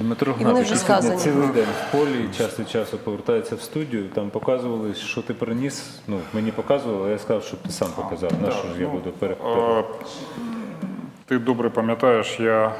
Дмитро Гнатович, вже сказані. цілий день в полі, час від часу повертається в студію. Там показували, що ти приніс. Ну, мені показували, а я сказав, щоб ти сам показав. На що ж я буду пере... пере- Е, Ти добре пам'ятаєш, я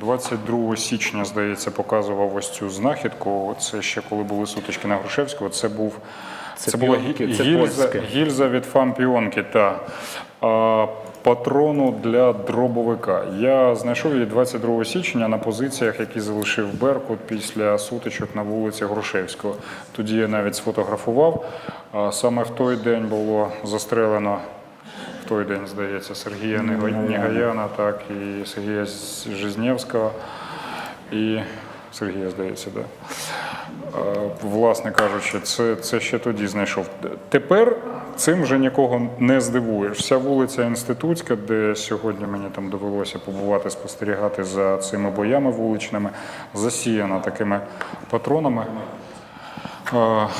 22 січня, здається, показував ось цю знахідку. Це ще коли були сутички на Грушевського. Це був Це це, була піонки, гі- це гільза, польське. гільза від фам піонки та патрону для дробовика. Я знайшов її 22 січня на позиціях, які залишив Беркут після сутичок на вулиці Грушевського. Тоді я навіть сфотографував. Саме в той день було застрелено в той день, здається, Сергія Нігаяна, так, і Сергія Жизнєвського, і Сергія, здається, да. Е, Власне кажучи, це, це ще тоді знайшов. Тепер цим вже нікого не здивуєш. Вся вулиця Інститутська, де сьогодні мені там довелося побувати, спостерігати за цими боями вуличними, засіяна такими патронами.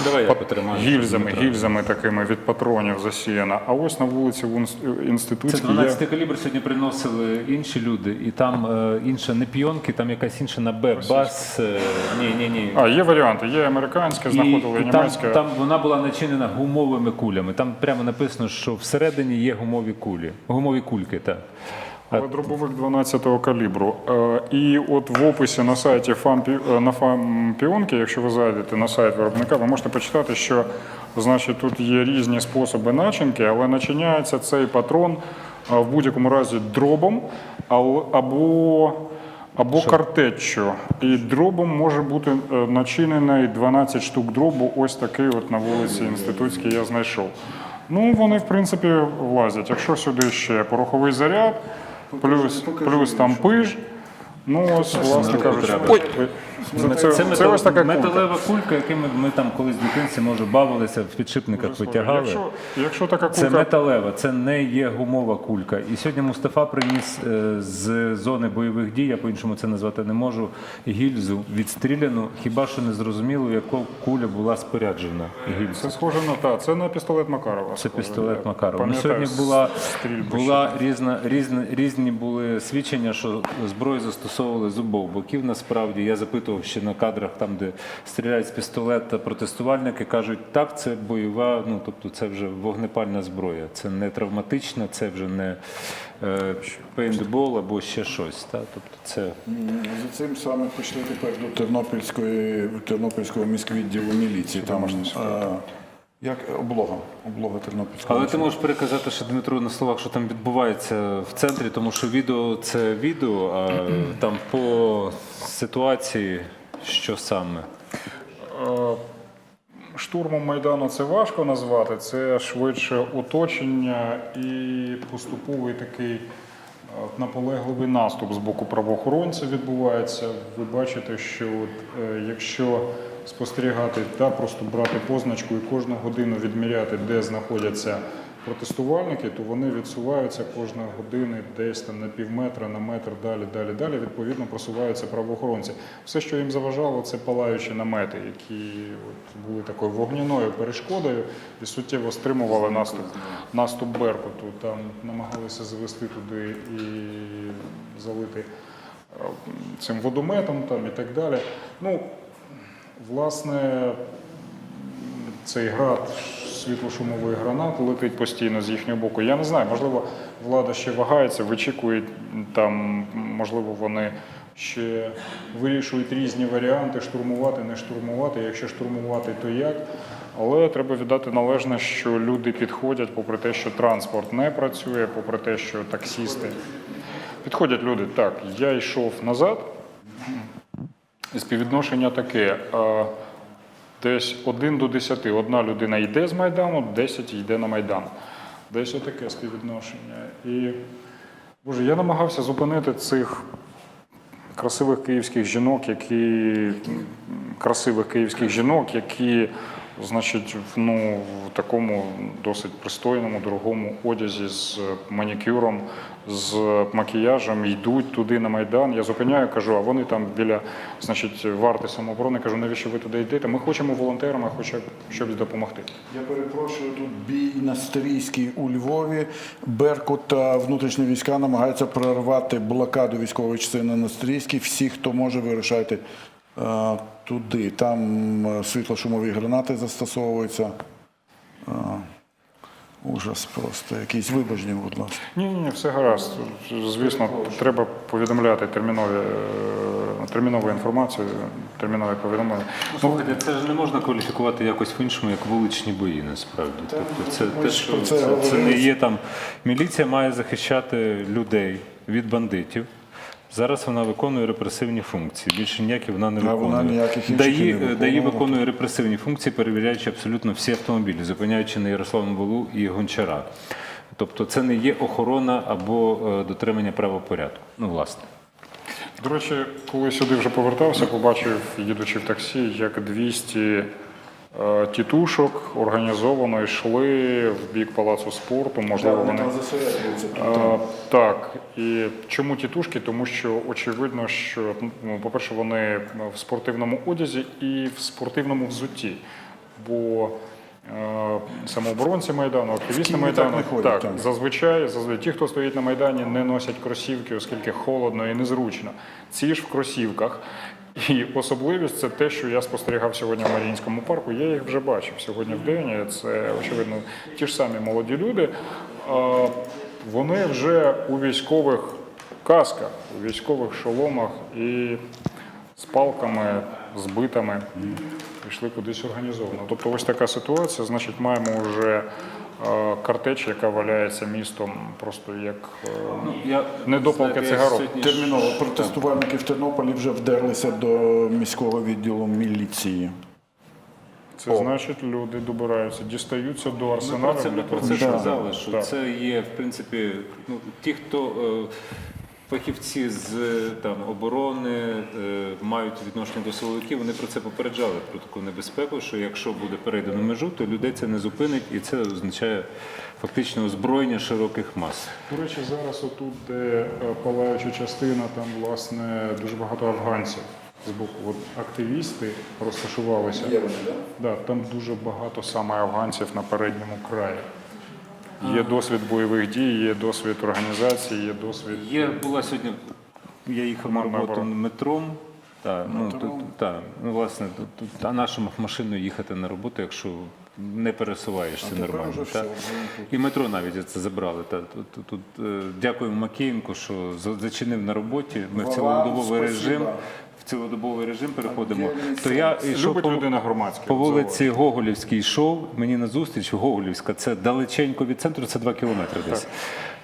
Давай я потримаю. Гільзами, гільзами такими від патронів засіяна. А ось на вулиці в Інс- Це Інститутській є 12 калібр сьогодні приносили інші люди, і там е, інша не піонки, там якась інша на Б, бас. Е, ні, ні, ні. А, є варіанти. Є американське, знаходили і там, німецьке. там вона була начинена гумовими кулями. Там прямо написано, що всередині є гумові кулі, гумові кульки. Так. Але дробовик 12-го калібру. Е, І от в описі на сайті фам, на фам піонки, якщо ви зайдете на сайт виробника, ви можете почитати, що значить, тут є різні способи начинки, але начиняється цей патрон е, в будь-якому разі дробом або, або картеччю. І дробом може бути е, начинений 12 штук дробу, ось такий от на вулиці Інститутській я знайшов. Ну, вони, в принципі, влазять. Якщо сюди ще пороховий заряд, плюс, плюс там пиж. Ну, ось, власне кажучи, ой, це, це, це, метал- ось така металева кулька, якими ми там колись в дитинстві може бавилися, в підшипниках витягали. Якщо, якщо така Це металева, це не є гумова кулька. І сьогодні Мустафа приніс е, з зони бойових дій, я по-іншому це назвати не можу, гільзу відстріляну. Хіба що не зрозуміло, яка куля була споряджена гільза. це схоже на та, це на пістолет Макарова. Це пістолет Макарова. Ну, сьогодні була, була різна, різна, різні були свідчення, що зброю застосовували з обох боків. Насправді я запитував ще на кадрах, там де стріляють з пістолета протестувальники, кажуть, так, це бойова, ну тобто це вже вогнепальна зброя. Це не травматична, це вже не е, пейнтбол або ще щось. Та? Тобто це За цим саме пішли тепер до Тернопільської, Тернопільського міськвідділу міліції. Там е, як облога, облога Тернопільського. Але ти можеш переказати ще Дмитру на словах, що там відбувається в центрі, тому що відео це відео, а там по ситуації що саме. Штурмом Майдану це важко назвати, це швидше оточення і поступовий такий наполегливий наступ з боку правоохоронців відбувається. Ви бачите, що е, якщо спостерігати та просто брати позначку і кожну годину відміряти, де знаходяться протестувальники, то вони відсуваються кожної години десь там на пів метра, на метр далі, далі, далі. Відповідно просуваються правоохоронці. Все, що їм заважало, це палаючі намети, які от були такою вогняною перешкодою і суттєво стримували наступ, наступ Беркуту. Там намагалися завести туди і залити е, цим водометом там, і так далі. Ну, власне, цей град світлошумової гранати летить постійно з їхнього боку. Я не знаю, можливо, влада ще вагається, вичікує там, можливо, вони ще вирішують різні варіанти, штурмувати, не штурмувати. Якщо штурмувати, то як? Але треба віддати належне, що люди підходять, попри те, що транспорт не працює, попри те, що таксісти. Підходять люди, так, я йшов назад, співвідношення таке. Десь один до 10. Одна людина йде з Майдану, 10 йде на Майдан. Десь отаке співвідношення. І, Боже, я намагався зупинити цих красивих київських жінок, які красивих київських жінок, які значить, ну, в такому досить пристойному, дорогому одязі з манікюром, з макіяжем йдуть туди на Майдан. Я зупиняю, кажу, а вони там біля значить, варти самооборони. Кажу, навіщо ви туди йдете? Ми хочемо волонтерами, хочемо щось допомогти. Я перепрошую, тут бій на Стрийській у Львові. Беркут та внутрішні війська намагаються прорвати блокаду військової частини на Стрийській. Всі, хто може, вирушайте туди. Там е, світлошумові гранати застосовуються. Е, ужас просто. Якийсь вибачні, будь ласка. Ні, ні, все гаразд. Звісно, треба повідомляти термінові, е, термінову інформацію, термінові повідомлення. Ну, слухайте, це ж не можна кваліфікувати якось по-іншому, як вуличні бої, насправді. Тобто це, те, що, це це, це не є там. Міліція має захищати людей від бандитів. Зараз вона виконує репресивні функції. Більше ніякі вона не А вона виконує. ніяких інших не виконувала. ДАІ виконує репресивні функції, перевіряючи абсолютно всі автомобілі, зупиняючи на Ярославну Волу і Гончара. Тобто це не є охорона або е, дотримання правопорядку. Ну, власне. До речі, коли сюди вже повертався, побачив, їдучи в таксі, як 200 е, тітушок організовано йшли в бік палацу спорту. Можливо, Вони вони там. Е, Так, і чому тітушки? Тому що очевидно, що ну, по-перше, вони в спортивному одязі і в спортивному взутті. Бо е, самооборонці Майдану, активісти Майдану, так ходять, так, так. зазвичай, зазвичай ті, хто стоїть на Майдані, не носять кросівки, оскільки холодно і незручно. Ці ж в кросівках. І особливість це те, що я спостерігав сьогодні в Маріїнському парку. Я їх вже бачив сьогодні в день. Це очевидно ті ж самі молоді люди. Вони вже у військових касках, у військових шоломах і з палками, з битами пішли кудись організовано. Тобто ось така ситуація. Значить, маємо вже картеч, яка валяється містом просто як е, Я, Недопалки цигарок. сьогодні- Терміново протестувальники в Тернополі вже вдерлися до міського відділу міліції. це значить, люди добираються, дістаються до Ми арсеналу. про це, ми про це Да. казали, що да. це є, в принципі, ну, ті, хто е, фахівці з е, там, оборони е, мають відношення до силовиків, вони про це попереджали, про таку небезпеку, що якщо буде перейдено межу, то людей це не зупинить, і це означає фактично озброєння широких мас. До речі, зараз отут, де е, палаюча частина, там власне дуже багато афганців з боку. От активісти розташувалися. Да, там дуже багато саме афганців на передньому краї. Є досвід бойових дій, є досвід організації, є досвід. Є була сьогодні. Я їхав на роботу метром. Та, ну, тут, та, ну, власне, тут, тут, а нашу машиною їхати на роботу, якщо не пересуваєшся нормально. вже та. все, І метро навіть це забрали. Та. Тут, тут, тут, е, дякуємо Макієнку, що зачинив на роботі. Ми в цілодобовий режим. В цілодобовий режим переходимо. То я йшов по, по вулиці Гоголівській йшов, мені на зустріч Гоголівська, це далеченько від центру, це 2 кілометри десь.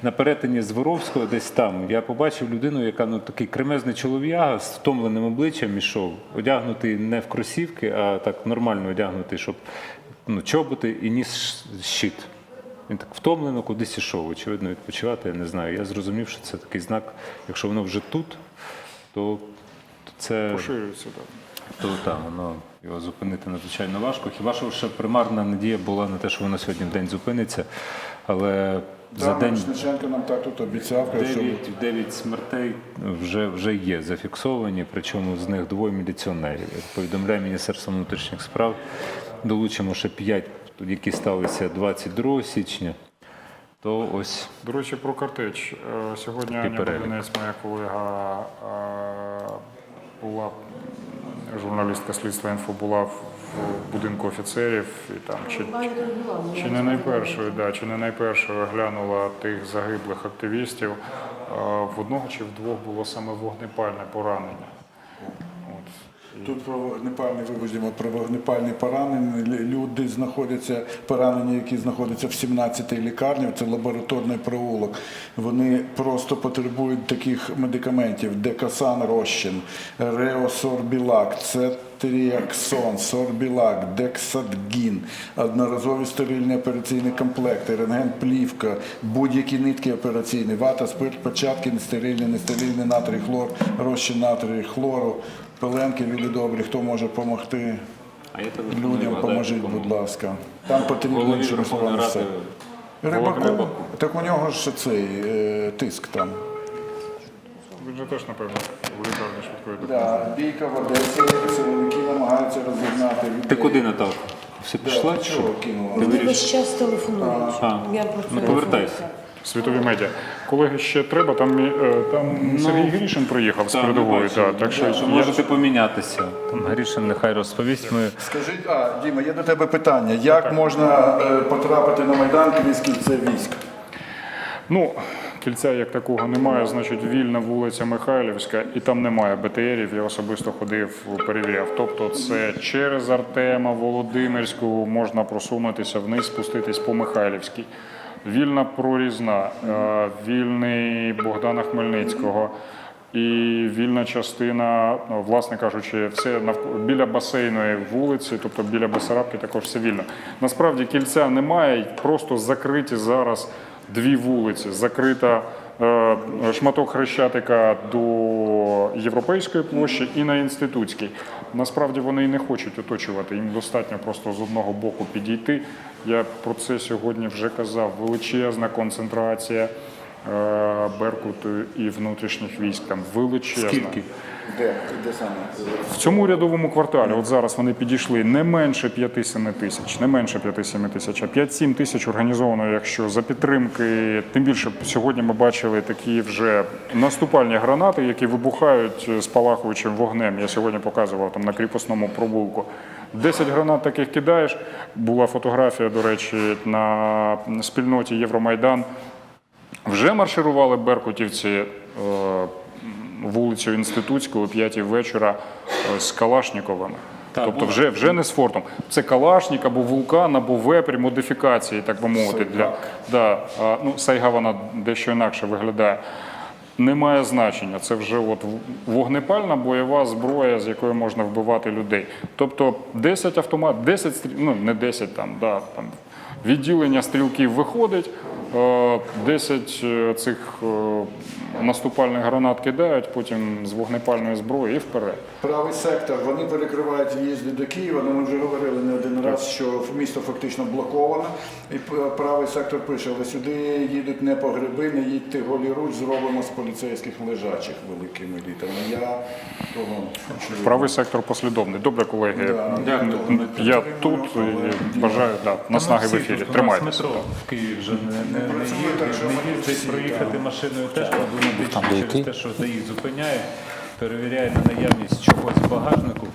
На перетині з Воровського, десь там, я побачив людину, яка ну такий кремезний чолов'яга з втомленим обличчям ішов, одягнутий не в кросівки, а так нормально одягнутий, щоб ну, чоботи і ніс щит. Він так втомлено кудись ішов, очевидно, відпочивати, я не знаю. Я зрозумів, що це такий знак, якщо воно вже тут, то, то це Поширюється, так. то там воно його зупинити надзвичайно важко. Хіба що ще примарна надія була на те, що воно сьогодні в день зупиниться, але за день нам так тут обіцяв, каже, що 9, 9 смертей вже, вже є зафіксовані, причому з них двоє міліціонерів. Повідомляє Міністерство внутрішніх справ, долучимо ще 5, які сталися 22 січня. То ось До речі, про картеч. Е, Сьогодні Аня перелік. Моя колега, е, була журналістка слідства інфо, була в в будинку офіцерів і там чи, чи не найпершою, да, чи не найпершою глянула тих загиблих активістів. Е, В одного чи в двох було саме вогнепальне поранення. От. Тут про вогнепальні вивозимо про вогнепальні поранені. Люди знаходяться поранені, які знаходяться в 17-й лікарні. Це лабораторний проулок. Вони просто потребують таких медикаментів: декасан розчин, реосорбілак, цетріаксон, сорбілак, дексадгін, одноразові стерильні операційні комплекти, рентген-плівка, будь-які нитки операційні, вата, спирт, початки, нестерильні, нестерильний натрій, хлор, розчин натрію, хлору. Пеленки, люди добрі, хто може допомогти? Людям поможіть, будь ласка. Там потрібно, щоб Верховної все. Рибаку, так у нього ж цей е, тиск там. Він же теж, напевно, в лікарні швидкої допомоги. Бійка в Одесі, силовики намагаються розігнати людей. Ти куди Наталка? Все пішла? чи що? Чого кинула? Ти Мені весь час телефонують. Я просто Ну, повертайся. Світові медіа. Колеги, ще треба, там, е, там Сергій Грішин приїхав з передової. бачили. Так, так що я- можете помінятися. Там Грішин нехай розповість. Ми Скажіть, а, Діма, є до тебе питання. Як можна е, потрапити на Майдан крізь кільце військ? Ну, кільця як такого немає, значить вільна вулиця Михайлівська, і там немає БТРів. Я особисто ходив, перевіряв. Тобто, це через Артема, Володимирську можна просунутися вниз, спуститись по Михайлівській. Вільна прорізна, е, вільний Богдана Хмельницького. І вільна частина, ну, власне кажучи, все біля басейної вулиці, тобто біля Басарабки, також все вільно. Насправді кільця немає, просто закриті зараз дві вулиці. Закрита е, шматок Хрещатика до Європейської площі і на Інститутській. Насправді вони і не хочуть оточувати. Їм достатньо просто з одного боку підійти. Я про це сьогодні вже казав. Величезна концентрація е, Беркуту і внутрішніх військ. Там величезна. скільки? Де? Де саме? В цьому рядовому кварталі, от зараз вони підійшли не менше 5-7 тисяч, не менше 5-7 тисяч, а 5-7 тисяч організовано, якщо за підтримки. Тим більше сьогодні ми бачили такі вже наступальні гранати, які вибухають з палахуючим вогнем. Я сьогодні показував там на кріпосному провулку. 10 гранат таких кидаєш. Була фотографія, до речі, на спільноті Євромайдан. Вже марширували беркутівці е, вулицю Інститутську о 5 вечора е, з Калашніковими. тобто вже, вже не з фортом. Це Калашнік або вулкан, або вепрь модифікації, так би мовити. Для, да, ну, Сайга вона дещо інакше виглядає. Немає значення. Це вже от вогнепальна бойова зброя, з якою можна вбивати людей. Тобто 10 автомат, 10 стріл, ну не 10 там, да, там відділення стрілків виходить, 10 е, цих е, наступальних гранат кидають, потім з вогнепальної зброї і вперед. Правий сектор, вони перекривають в'їзди до Києва. Ну, ми вже говорили не один раз, що місто фактично блоковано. І правий сектор пише, але сюди їдуть не по гриби, не їдьте голі руч, зробимо з поліцейських лежачих великими літерами. Я того очевидно. Правий сектор послідовний. Добре, колеги. Дякую. Я тут і бажаю да, наснаги в ефірі. Тримайтеся. метро в Києві вже не, не, працює, так що не вони їздить, проїхати машиною теж Там проблематично через те, що ДАІ зупиняє, перевіряє на наявність чогось в багажнику.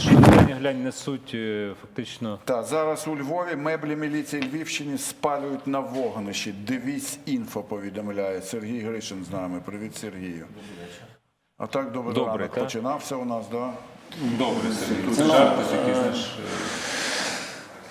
Що глянь, глянь, несуть е, фактично. Так, зараз у Львові меблі міліції Львівщини спалюють на вогнищі. Дивіться інфо, повідомляє Сергій Гришин з нами. Привіт, Сергію. А так добрий Добре, ранок. Починався у нас, да? Добре, Сергій. Це жарти такі, знаєш.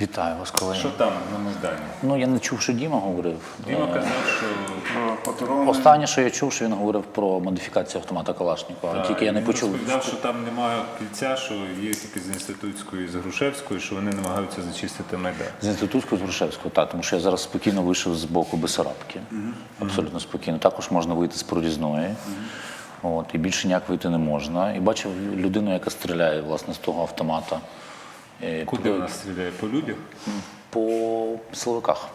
Вітаю вас, колеги. Що там на Майдані? Ну я не чув, що Діма говорив. Діма казав, що про Патрони. Останнє, що я чув, що він говорив про модифікацію автомата Калашникова. Тільки я не він почув. розповідав, що там немає кільця, що є тільки з Інститутської, з Грушевської, що вони намагаються зачистити Майдан. З інститутського з Грушевського, так, тому що я зараз спокійно вийшов з боку Бесарабки. Абсолютно спокійно. Також можна вийти з прорізної. От, і більше ніяк вийти не можна. І бачив людину, яка стріляє власне з того автомата. Е, Куди вона стріляє? По людях? По силовиках.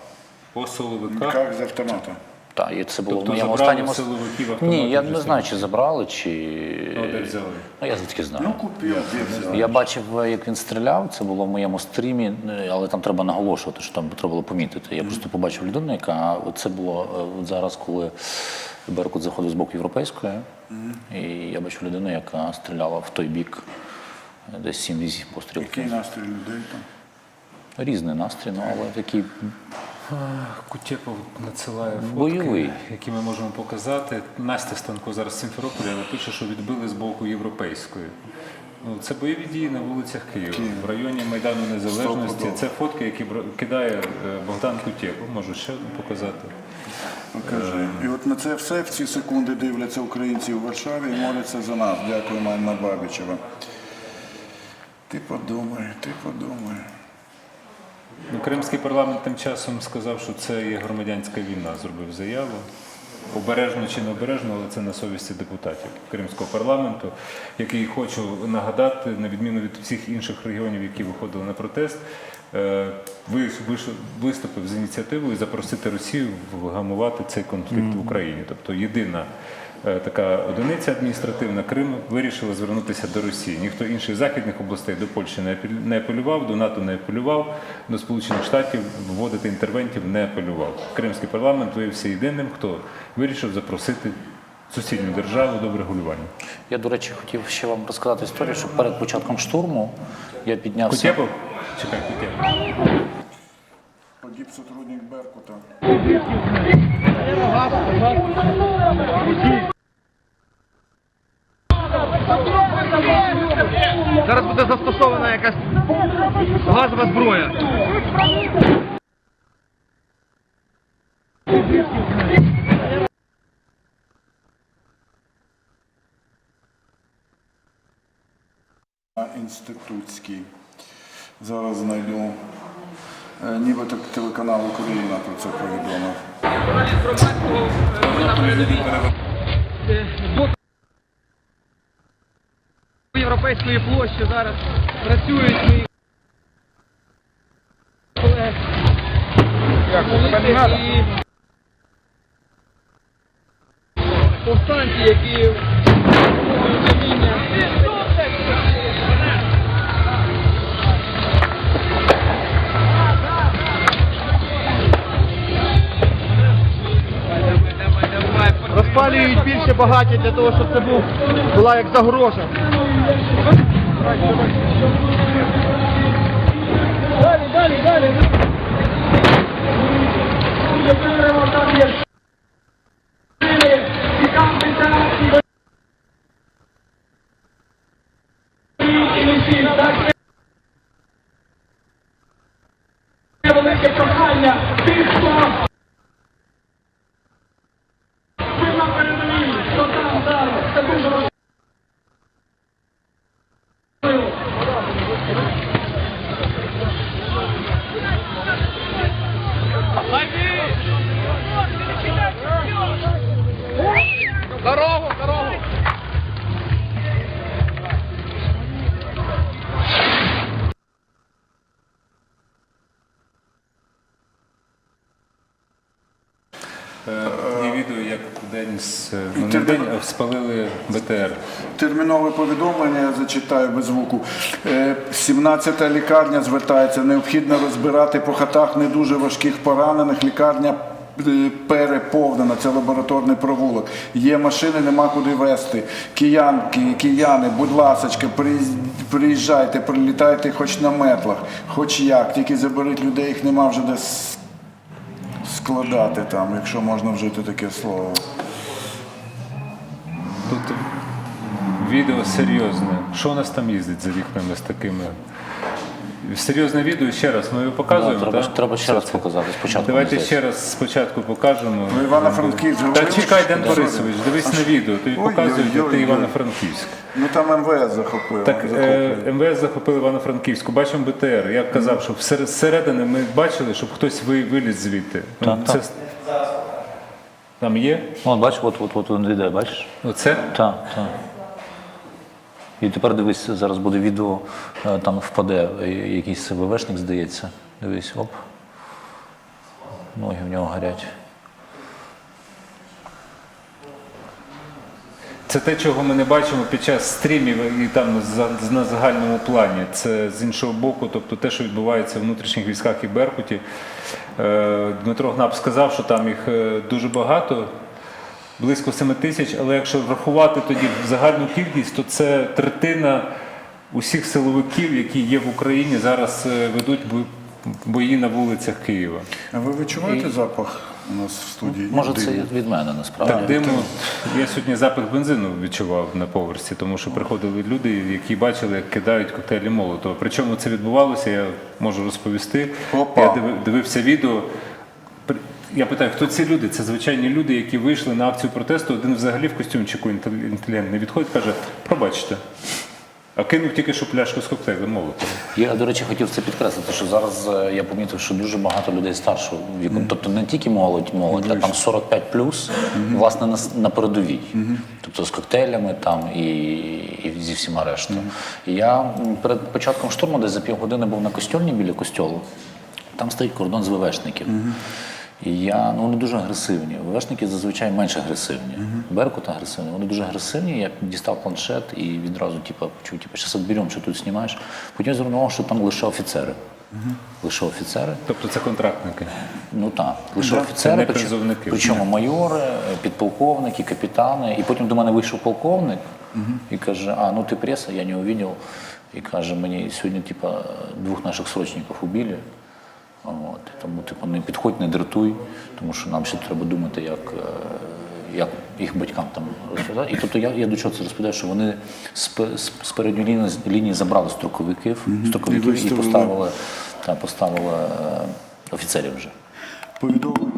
По соловиках? Як з автомата? Так, і це було Тобто в моєму забрали останньому. силовиків автомат Ні, я не знаю, чи забрали, чи. Ну, де взяли? Ну, я звідки знаю. Купив, де. Я бачив, як він стріляв. Це було в моєму стрімі, е, але там треба наголошувати, що там треба було помітити. Я просто побачив людину, яка це було е, от зараз, коли Беркут заходив з боку європейської, і я бачив людину, яка стріляла в той бік, е, десь 7-8 пострілів. Який настрій людей там? Різний настрій, ну але такий Кутєпов надсилає фотки, Бойовий. які ми можемо показати. Настя Станко зараз з Сімферополя але пише, що відбили з боку європейської. Ну, це бойові дії на вулицях Києва, в районі Майдану Незалежності. Це фотки, які кидає е, Богдан Кутєпов. Можу ще показати. Покажи. І от на це все в ці секунди дивляться українці у Варшаві і моляться за нас. Дякуємо Анна Бабічева. Ти подумай, ти подумай. Ну, Кримський парламент тим часом сказав, що це є громадянська війна, зробив заяву. обережно чи не обережно, але це на совісті депутатів Кримського парламенту, який хочу нагадати, на відміну від всіх інших регіонів, які виходили на протест, е, виступив з ініціативою запросити Росію вгамувати цей конфлікт в Україні. Тобто єдина така одиниця адміністративна Крим вирішила звернутися до Росії. Ніхто інших західних областей до Польщі не апелював, до НАТО не апелював, до Сполучених Штатів вводити інтервентів не апелював. Кримський парламент виявився єдиним, хто вирішив запросити сусідню державу до врегулювання. Я, до речі, хотів ще вам розказати історію, що перед початком штурму я піднявся. Кутєпов? Чекай, Кутєпов. Погиб сотрудник Беркута. Зараз буде застосована якась газова зброя. Інститутський. Зараз знайду. Е, Нібито телеканал Україна про це повідомив. Європейської площі зараз працюють мої колеги. І повстанці, які Багаття для того, щоб це був, була як загроза. Далі, далі, далі. Спалили БТР. Термінове повідомлення я зачитаю без звуку. Е, 17-та лікарня звертається. Необхідно розбирати по хатах не дуже важких поранених. Лікарня е, переповнена. Це лабораторний провулок. Є машини, нема куди везти. Киянки, кияни, будь ласочка, приїжджайте, прилітайте хоч на метлах, хоч як. Тільки заберіть людей, їх нема вже де складати там, якщо можна вжити таке слово. Тут відео серйозне. Що у нас там їздить за вікнами з такими? Серйозне відео ще раз ми його показуємо. Да, треба- так? треба ще раз показати, спочатку, Давайте ще раз спочатку покажемо. Ну, Івано-Франківськ Та чекай, Ден Борисович, дивись на відео. Тобі показують, де ти. Івано-Франківськ. Ну там МВС захопило. Так, е, МВС захопили Івано-Франківську, бачимо БТР. Я казав, що всер- зсередини ми бачили, щоб хтось виліз звідти. Так, це... так. Там є? Вон, бачиш, от, от, от він йде, бачиш? Оце? Так, так. І тепер дивись, зараз буде відео, е, там впаде е, якийсь ВВшник, здається. Дивись, оп. Ноги в нього горять. Це те, чого ми не бачимо під час стрімів і там на загальному плані. Це з іншого боку, тобто те, що відбувається в внутрішніх військах і Беркуті. Е, Дмитро Гнап сказав, що там їх е, дуже багато, близько 7 тисяч, але якщо врахувати тоді загальну кількість, то це третина усіх силовиків, які є в Україні, зараз е, ведуть бої на вулицях Києва. А ви відчуваєте запах у нас в студії? Може, це від мене насправді. Так, диму. Я сьогодні запах бензину відчував на поверсі, тому що приходили люди, які бачили, як кидають коктейлі Молотова. Причому це відбувалося, я можу розповісти. Опа. Я диви- дивився відео. Я питаю, хто ці люди? Це звичайні люди, які вийшли на акцію протесту. Один взагалі в костюмчику інтел- інтелігентний відходить, каже: пробачте. А кинув тільки що пляшку з коктейлем молотом. Я, до речі, хотів це підкреслити, що зараз е, я помітив, що дуже багато людей старшого віку, тобто не тільки молодь, молодь, а там 45 плюс, власне, на, с- на передовій. Тобто з коктейлями там і, і зі всіма рештою. І я м, перед початком штурму десь за півгодини був на костьольні біля костьолу. Там стоїть кордон з ВВшників. І я, ну вони дуже агресивні. ВВшники зазвичай менш агресивні. Беркут агресивний, вони дуже агресивні. Я дістав планшет і відразу, типу, почув, типу, зараз відберемо, що тут знімаєш. Потім я що там лише офіцери. Лише офіцери. Тобто це контрактники. Ну так, лише Це офіцери, не причому- призовники. причому майори, підполковники, капітани. І потім до мене вийшов полковник і каже: А, ну ти преса, я не увидел. І каже, мені сьогодні, типа, двох наших срочників убили. От, тому, типу, не підходь, не дратуй, тому що нам ще треба думати, як, е, як їх батькам там розповідати. І тобто я, я до чого це розповідаю, що вони з, з, з передньої лінії, лінії забрали строковиків, строковиків і, і поставили, та, поставили е, офіцерів вже. Повідомлення